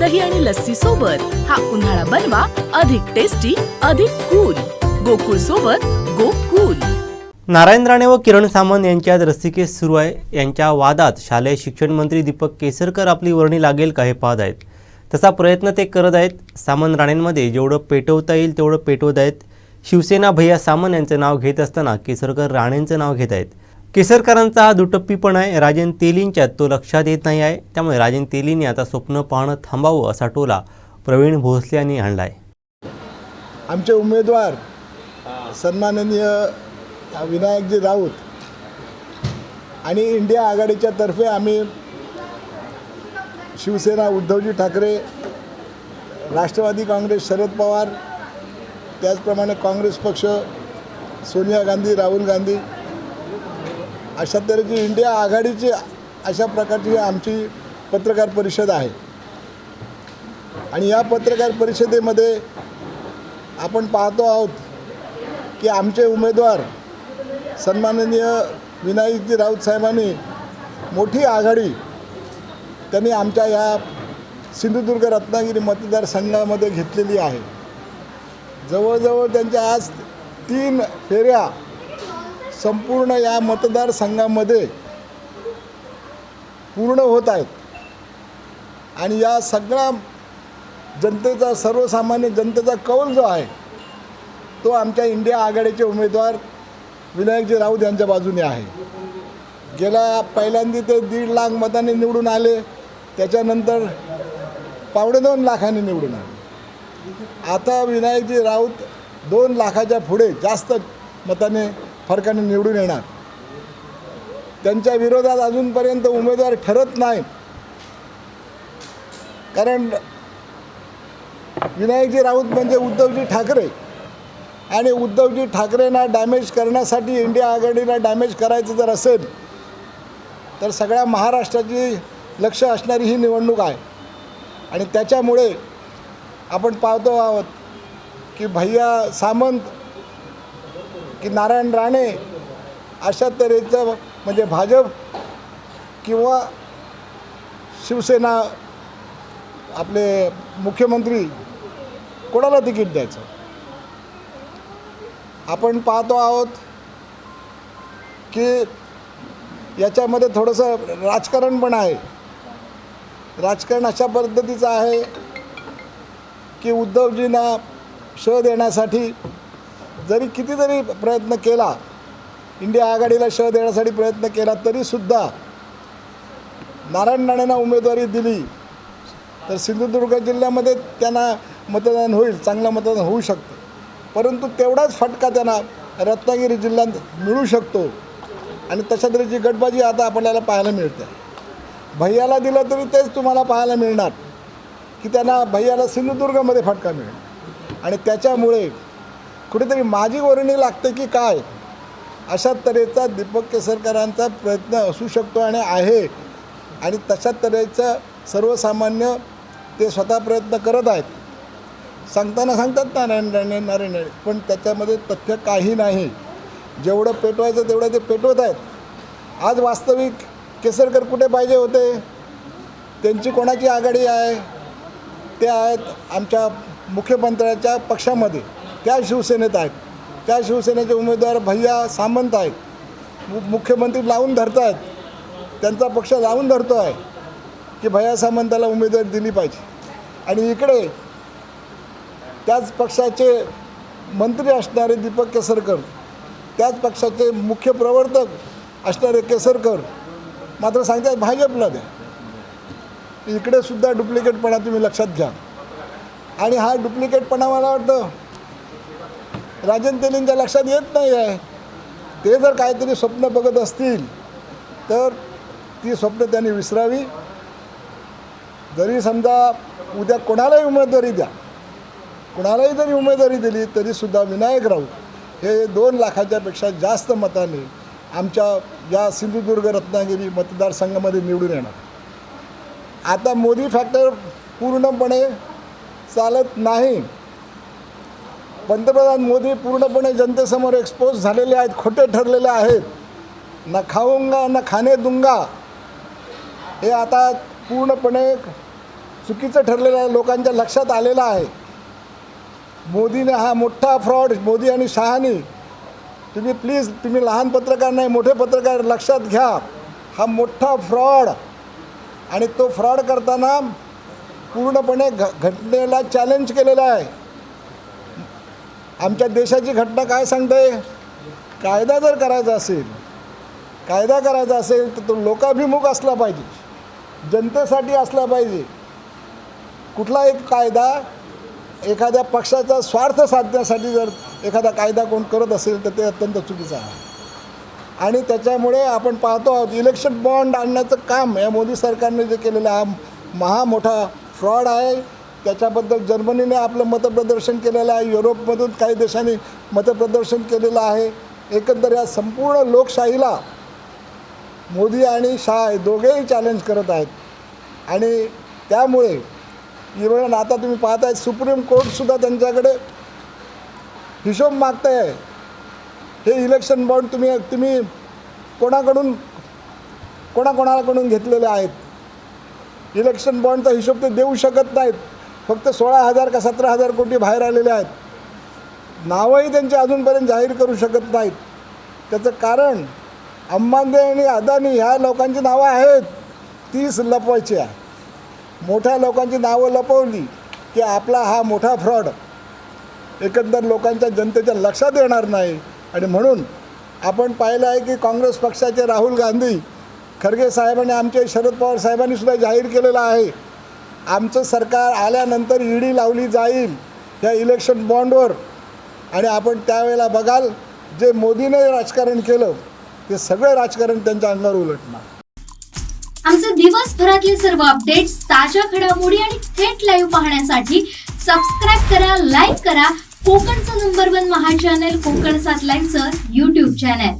दही आणि लस्सी सोबत हा उन्हाळा बनवा अधिक टेस्टी अधिक कूल गोकुळ सोबत गोकुल. नारायण राणे व किरण सामंत यांच्यात रस्तिकेस सुरू आहे. यांच्या वादात शालेय शिक्षण मंत्री दीपक केसरकर आपली वर्णी लागेल का हे पाहत आहेत. तसा प्रयत्न ते करत आहेत. सामंत राणेंमध्ये जेवढं पेटवता येईल तेवढं पेटवत आहेत. शिवसेना भैया सामंत यांचं नाव घेत असताना केसरकर राणेंचं नाव घेत आहेत. केसरकरांचा हा दुटप्पीपण आहे. राजन तेलींच्यात तो लक्षात येत नाही आहे. त्यामुळे राजन तेलींनी आता स्वप्न पाहणं थांबावं असा टोला प्रवीण भोसले यांनी आणला आहे आमचे उमेदवार सन्माननीय विनायकजी राऊत आणि इंडिया आघाडीच्या तर्फे आम्ही शिवसेना उद्धवजी ठाकरे राष्ट्रवादी काँग्रेस शरद पवार त्याचप्रमाणे काँग्रेस पक्ष सोनिया गांधी राहुल गांधी अशा तऱ्हेची इंडिया आघाडीची अशा प्रकारची आमची पत्रकार परिषद आहे. आणि या पत्रकार परिषदेमध्ये आपण पाहतो आहोत की आमचे उमेदवार सन्माननीय विनायकजी राऊत साहेबांनी मोठी आघाडी त्यांनी आमच्या या सिंधुदुर्ग रत्नागिरी मतदारसंघामध्ये घेतलेली आहे. जवळजवळ त्यांच्या आज तीन फेऱ्या संपूर्ण या मतदारसंघामध्ये पूर्ण होत आहेत. आणि या सगळ्या जनतेचा सर्वसामान्य जनतेचा कौल जो आहे तो आमच्या इंडिया आघाडीचे उमेदवार विनायकजी राऊत यांच्या बाजूने आहे. गेल्या पहिल्यांदा ते दीड लाख मतांनी निवडून आले त्याच्यानंतर पावणे दोन लाखांनी निवडून आले. आता विनायकजी राऊत दोन लाखाच्या पुढे जास्त मताने फरकाने निवडून येणार. त्यांच्या विरोधात अजूनपर्यंत उमेदवार ठरत नाही. कारण विनायकजी राऊत म्हणजे उद्धवजी ठाकरे. आणि उद्धवजी ठाकरेंना डॅमेज करण्यासाठी इंडिया आघाडीला डॅमेज करायचं जर असेल तर सगळ्या महाराष्ट्राची लक्ष असणारी ही निवडणूक आहे. आणि त्याच्यामुळे आपण पाहतो आहोत की भैया सामंत की नारायण राणे अशा तऱ्हेचं म्हणजे भाजप किंवा शिवसेना आपले मुख्यमंत्री कोणाला तिकीट द्यायचं? आपण पाहतो आहोत की याच्यामध्ये थोडंसं राजकारण पण आहे. राजकारण अशा पद्धतीचं आहे की उद्धवजींना शोध देण्यासाठी जरी कितीतरी प्रयत्न केला इंडिया आघाडीला शह देण्यासाठी प्रयत्न केला तरीसुद्धा नारायण राणेंना उमेदवारी दिली तर सिंधुदुर्ग जिल्ह्यामध्ये त्यांना मतदान होईल चांगलं मतदान होऊ शकतं. परंतु तेवढाच फटका त्यांना रत्नागिरी जिल्ह्यात मिळू शकतो. आणि तशा तऱ्हेची गटबाजी आता आपल्याला पाहायला मिळते. भैयाला दिलं तरी तेच तुम्हाला पाहायला मिळणार की त्यांना भैयाला सिंधुदुर्गमध्ये फटका मिळेल. आणि त्याच्यामुळे कुठेतरी माझी वर्णी लागते की काय? अशा तऱ्हेचा दीपक केसरकरांचा प्रयत्न असू शकतो आणि आहे. आणि तशा तऱ्हेचं सर्वसामान्य ते स्वतः प्रयत्न करत आहेत. सांगताना सांगतात नारायण राणे नारायण राणे पण त्याच्यामध्ये तथ्य काही नाही. जेवढं पेटवायचं तेवढं ते पेटवत आहेत. आज वास्तविक केसरकर कुठे पाहिजे होते? त्यांची कोणाची आघाडी आहे? ते आहेत आमच्या मुख्यमंत्र्याच्या पक्षामध्ये. त्या शिवसेनेत आहेत. त्या शिवसेनेचे उमेदवार भैया सामंत आहेत. मु मुख्यमंत्री लावून धरत आहेत त्यांचा पक्ष लावून धरतो आहे की भैया सामंताला उमेदवारी दिली पाहिजे. आणि इकडे त्याच पक्षाचे मंत्री असणारे दीपक केसरकर त्याच पक्षाचे मुख्य प्रवर्तक असणारे केसरकर मात्र सांगतात भाजपला द्या. इकडे सुद्धा डुप्लिकेटपणा तुम्ही लक्षात घ्या. आणि हा डुप्लिकेटपणा मला वाटतं राजन तेलींच्या लक्षात येत नाही आहे. ते जर काहीतरी स्वप्न बघत असतील तर ती स्वप्न त्यांनी विसरावी. जरी समजा उद्या कोणालाही उमेदवारी द्या कोणालाही जरी उमेदवारी दिली तरीसुद्धा विनायक राऊत हे दोन लाखाच्यापेक्षा जास्त मताने आमच्या या सिंधुदुर्ग रत्नागिरी मतदारसंघामध्ये निवडून येणार. आता मोदी फॅक्टर पूर्णपणे चालत नाही. पंतप्रधान मोदी पूर्णपणे जनतेसमोर एक्सपोज झालेले आहेत खोटे ठरलेले आहेत. न खाऊंगा न खाणे दूंगा हे आता पूर्णपणे चुकीचं ठरलेलं आहे लोकांच्या लक्षात आलेलं आहे. मोदीने हा मोठा फ्रॉड मोदी आणि शहानी. तुम्ही प्लीज तुम्ही लहान पत्रकार नाही मोठे पत्रकार लक्षात घ्या. हा मोठा फ्रॉड आणि तो फ्रॉड करताना पूर्णपणे घ घटनेला चॅलेंज केलेला आहे. आमच्या देशाची घटना काय सांगते? कायदा जर करायचा असेल कायदा करायचा असेल तर तो लोकाभिमुख असला पाहिजे. जनतेसाठी असला पाहिजे. कुठला एक कायदा एखाद्या पक्षाचा स्वार्थ साधण्यासाठी जर एखादा कायदा कोण करत असेल तर ते अत्यंत चुकीचं आहे. आणि त्याच्यामुळे आपण पाहतो आहोत इलेक्शन बॉन्ड आणण्याचं काम या मोदी सरकारने जे केलेलं हा महा मोठा फ्रॉड आहे. त्याच्याबद्दल जर्मनीने आपलं मतप्रदर्शन केलेलं आहे युरोपमधून काही देशांनी मतप्रदर्शन केलेलं आहे. एकंदर या संपूर्ण लोकशाहीला मोदी आणि शाह हे दोघेही चॅलेंज करत आहेत. आणि त्यामुळे इव्हन आता तुम्ही पाहताय सुप्रीम कोर्टसुद्धा त्यांच्याकडे हिशोब मागत आहे हे इलेक्शन बॉन्ड तुम्ही तुम्ही कोणाकडून कोणाकोणाकडून घेतलेले आहेत? इलेक्शन बॉन्डचा हिशोब ते देऊ शकत नाहीत. फक्त सोळा हजार का सतरा हजार कोटी बाहेर आलेले आहेत. नावंही त्यांचे अजूनपर्यंत जाहीर करू शकत नाहीत. त्याचं कारण अंबांदे आणि अदानी ह्या लोकांची नावं आहेत. तीच लपवायची आहे मोठ्या लोकांची नावं लपवली की आपला हा मोठा फ्रॉड एकंदर लोकांच्या जनतेच्या लक्षात येणार नाही. आणि म्हणून आपण पाहिलं आहे की काँग्रेस पक्षाचे राहुल गांधी खरगे साहेबांनी आमचे शरद पवार साहेबांनी सुद्धा जाहीर केलेलं आहे. आमचं सरकार आल्यानंतर ईडी लावली जाईल या इलेक्शन बॉन्डवर आणि आपण त्यावेळेला बघाल जे मोदीने राजकारण केलं ते सगळं राजकारण त्यांच्या अंगावर उलटणार. आमचे दिवसभरातले सर्व अपडेट्स ताज्या घडामोडी आणि थेट लाईव्ह पाहण्यासाठी सबस्क्राईब करा लाईक करा. कोकणचं नंबर वन महा चॅनल कोकण सात लाईनचं युट्यूब चॅनल